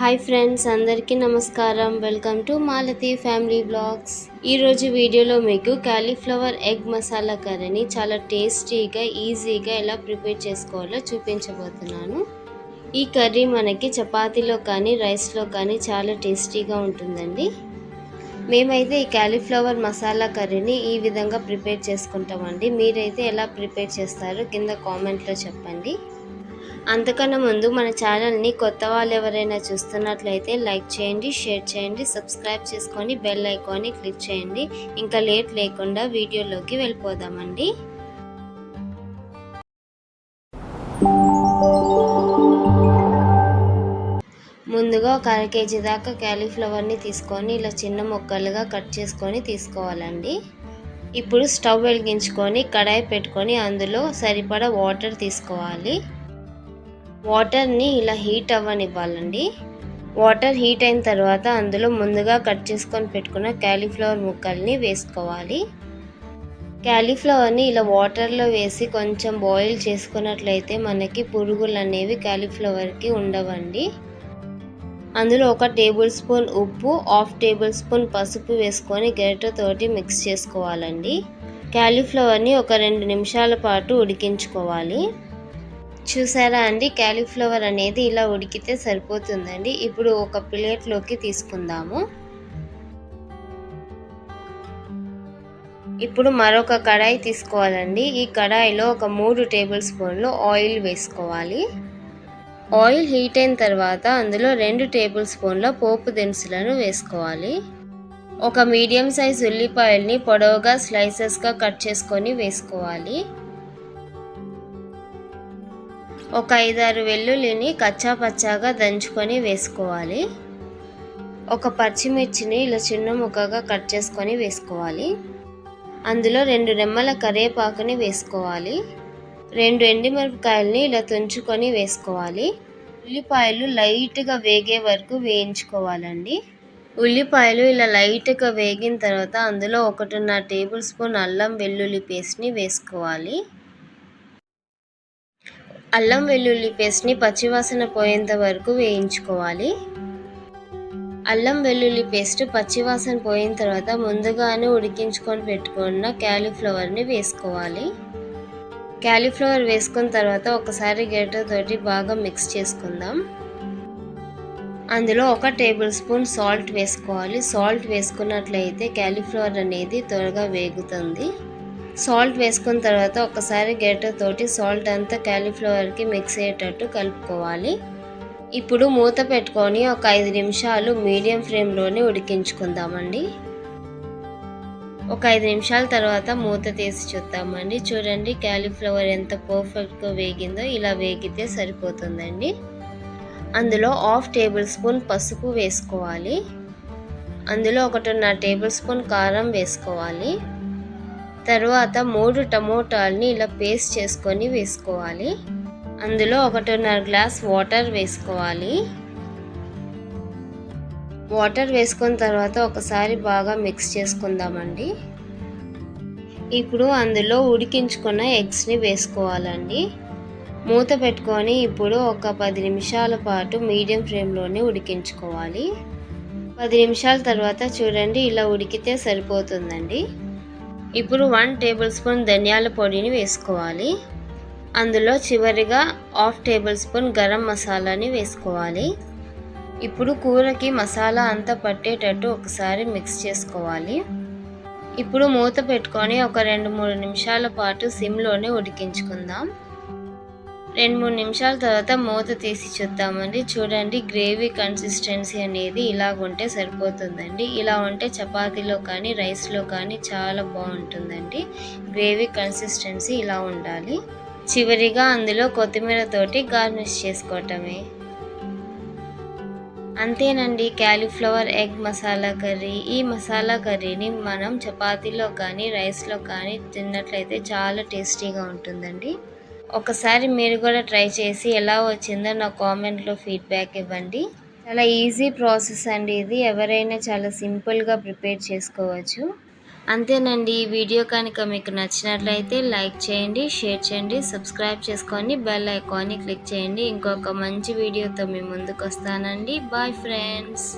Hi friends అందరికీ నమస్కారం. Welcome to Malathi family blogs ఈరోజు వీడియోలో మీకు కాలీఫ్లవర్ ఎగ్ మసాలా కర్రీని చాలా టేస్టీగా ఈజీగా ఎలా ప్రిపేర్ చేసుకోవాలో చూపించబోతున్నాను. ఈ కర్రీ మనకి చపాతీలో కానీ రైస్లో కానీ చాలా టేస్టీగా ఉంటుందండి. మేమైతే ఈ కాలీఫ్లవర్ మసాలా కర్రీని ఈ విధంగా ప్రిపేర్ చేసుకుంటామండి. మీరైతే ఎలా ప్రిపేర్ చేస్తారో కింద కామెంట్లో చెప్పండి. అంతకన్నా ముందు మన ఛానల్ని కొత్త వాళ్ళు ఎవరైనా చూస్తున్నట్లయితే లైక్ చేయండి షేర్ చేయండి సబ్స్క్రైబ్ చేసుకొని బెల్ ఐకాన్ని క్లిక్ చేయండి. ఇంకా లేట్ లేకుండా వీడియోలోకి వెళ్ళిపోదామండి. ముందుగా ఒక అర కేజీ దాకా క్యాలీఫ్లవర్ని తీసుకొని ఇలా చిన్న ముక్కలుగా కట్ చేసుకొని తీసుకోవాలండి. ఇప్పుడు స్టవ్ వెలిగించుకొని కడాయి పెట్టుకొని అందులో సరిపడా వాటర్ తీసుకోవాలి. వాటర్ని ఇలా హీట్ అవ్వనివ్వాలండి. వాటర్ హీట్ అయిన తర్వాత అందులో ముందుగా కట్ చేసుకొని పెట్టుకున్న క్యాలీఫ్లవర్ ముక్కల్ని వేసుకోవాలి. క్యాలీఫ్లవర్ని ఇలా వాటర్లో వేసి కొంచెం బాయిల్ చేసుకున్నట్లయితే మనకి పురుగులు అనేవి క్యాలీఫ్లవర్కి ఉండవండి. అందులో ఒక టేబుల్ స్పూన్ ఉప్పు హాఫ్ టేబుల్ స్పూన్ పసుపు వేసుకొని గరిటతోటి మిక్స్ చేసుకోవాలండి. క్యాలీఫ్లవర్ని ఒక రెండు నిమిషాల పాటు ఉడికించుకోవాలి. చూసారా అండి? క్యాలీఫ్లవర్ అనేది ఇలా ఉడికితే సరిపోతుందండి. ఇప్పుడు ఒక ప్లేట్లోకి తీసుకుందాము. ఇప్పుడు మరొక కడాయి తీసుకోవాలండి. ఈ కడాయిలో ఒక మూడు టేబుల్ స్పూన్లు ఆయిల్ వేసుకోవాలి. ఆయిల్ హీట్ అయిన తర్వాత అందులో రెండు టేబుల్ స్పూన్ల పోపు దినుసులను వేసుకోవాలి. ఒక మీడియం సైజ్ ఉల్లిపాయల్ని పొడవుగా స్లైసెస్గా కట్ చేసుకొని వేసుకోవాలి. ఒక ఐదారు వెల్లుల్లిని కచ్చా పచ్చాగా దంచుకొని వేసుకోవాలి. ఒక పచ్చిమిర్చిని ఇలా చిన్న ముక్కగా కట్ చేసుకొని వేసుకోవాలి. అందులో రెండు రెమ్మల కరివేపాకుని వేసుకోవాలి. రెండు ఎండిమిరపకాయలని ఇలా తుంచుకొని వేసుకోవాలి. ఉల్లిపాయలు లైట్గా వేగే వరకు వేయించుకోవాలండి. ఉల్లిపాయలు ఇలా లైట్గా వేగిన తర్వాత అందులో ఒకటిన్నర టేబుల్ స్పూన్ అల్లం వెల్లుల్లి పేస్ట్ని వేసుకోవాలి. అల్లం వెల్లుల్లి పేస్ట్ని పచ్చివాసన పోయేంత వరకు వేయించుకోవాలి. అల్లం వెల్లుల్లి పేస్ట్ పచ్చివాసన పోయిన తర్వాత ముందుగానే ఉడికించుకొని పెట్టుకున్న క్యాలీఫ్లవర్ని వేసుకోవాలి. క్యాలీఫ్లవర్ వేసుకున్న తర్వాత ఒకసారి తోటి బాగా మిక్స్ చేసుకుందాం. అందులో ఒక టేబుల్ స్పూన్ సాల్ట్ వేసుకోవాలి. సాల్ట్ వేసుకున్నట్లయితే క్యాలీఫ్లవర్ అనేది త్వరగా వేగుతుంది. సాల్ట్ వేసుకున్న తర్వాత ఒకసారి తోటి సాల్ట్ అంతా క్యాలీఫ్లవర్కి మిక్స్ అయ్యేటట్టు కలుపుకోవాలి. ఇప్పుడు మూత పెట్టుకొని ఒక ఐదు నిమిషాలు మీడియం ఫ్లేమ్లోనే ఉడికించుకుందామండి. ఒక ఐదు నిమిషాల తర్వాత మూత తీసి చూద్దామండి. చూడండి క్యాలీఫ్లవర్ ఎంత పర్ఫెక్ట్గా వేగిందో ఇలా వేగితే సరిపోతుందండి. అందులో హాఫ్ టేబుల్ స్పూన్ పసుపు వేసుకోవాలి. అందులో ఒకటిన్నర టేబుల్ స్పూన్ కారం వేసుకోవాలి. తర్వాత మూడు టమోటాలని ఇలా పేస్ట్ చేసుకొని వేసుకోవాలి. అందులో ఒకటిన్నర గ్లాస్ వాటర్ వేసుకోవాలి. వాటర్ వేసుకున్న తర్వాత ఒకసారి బాగా మిక్స్ చేసుకుందామండి. ఇప్పుడు అందులో ఉడికించుకున్న ఎగ్స్ని వేసుకోవాలండి. మూత పెట్టుకొని ఇప్పుడు ఒక పది నిమిషాల పాటు మీడియం ఫ్లేమ్లోనే ఉడికించుకోవాలి. పది నిమిషాల తర్వాత చూడండి ఇలా ఉడికితే సరిపోతుందండి. ఇప్పుడు వన్ టేబుల్ స్పూన్ ధనియాల పొడిని వేసుకోవాలి. అందులో చివరిగా హాఫ్ టేబుల్ స్పూన్ గరం మసాలాని వేసుకోవాలి. ఇప్పుడు కూరకి మసాలా అంతా పట్టేటట్టు ఒకసారి మిక్స్ చేసుకోవాలి. ఇప్పుడు మూత పెట్టుకొని ఒక రెండు మూడు నిమిషాల పాటు సిమ్లోనే ఉడికించుకుందాం. రెండు మూడు నిమిషాల తర్వాత మూత తీసి చూద్దామండి. చూడండి గ్రేవీ కన్సిస్టెన్సీ అనేది ఇలా ఉంటే సరిపోతుందండి. ఇలా ఉంటే చపాతీలో కానీ రైస్లో కానీ చాలా బాగుంటుందండి. గ్రేవీ కన్సిస్టెన్సీ ఇలా ఉండాలి. చివరిగా అందులో కొత్తిమీర తోటి గార్నిష్ చేసుకోవటమే. అంతేనండి క్యాలీఫ్లవర్ ఎగ్ మసాలా కర్రీ. ఈ మసాలా కర్రీని మనం చపాతీలో కానీ రైస్లో కానీ తిన్నట్లయితే చాలా టేస్టీగా ఉంటుందండి. ఒకసారి మీరు కూడా ట్రై చేసి ఎలా వచ్చిందో నా కామెంట్లో ఫీడ్బ్యాక్ ఇవ్వండి. చాలా ఈజీ ప్రాసెస్ అండి ఇది. ఎవరైనా చాలా సింపుల్గా ప్రిపేర్ చేసుకోవచ్చు. అంతేనండి. ఈ వీడియో కనుక మీకు నచ్చినట్లయితే లైక్ చేయండి షేర్ చేయండి సబ్స్క్రైబ్ చేసుకొని బెల్ ఐకాన్ని క్లిక్ చేయండి. ఇంకొక మంచి వీడియోతో మీ ముందుకు వస్తానండి. Bye friends.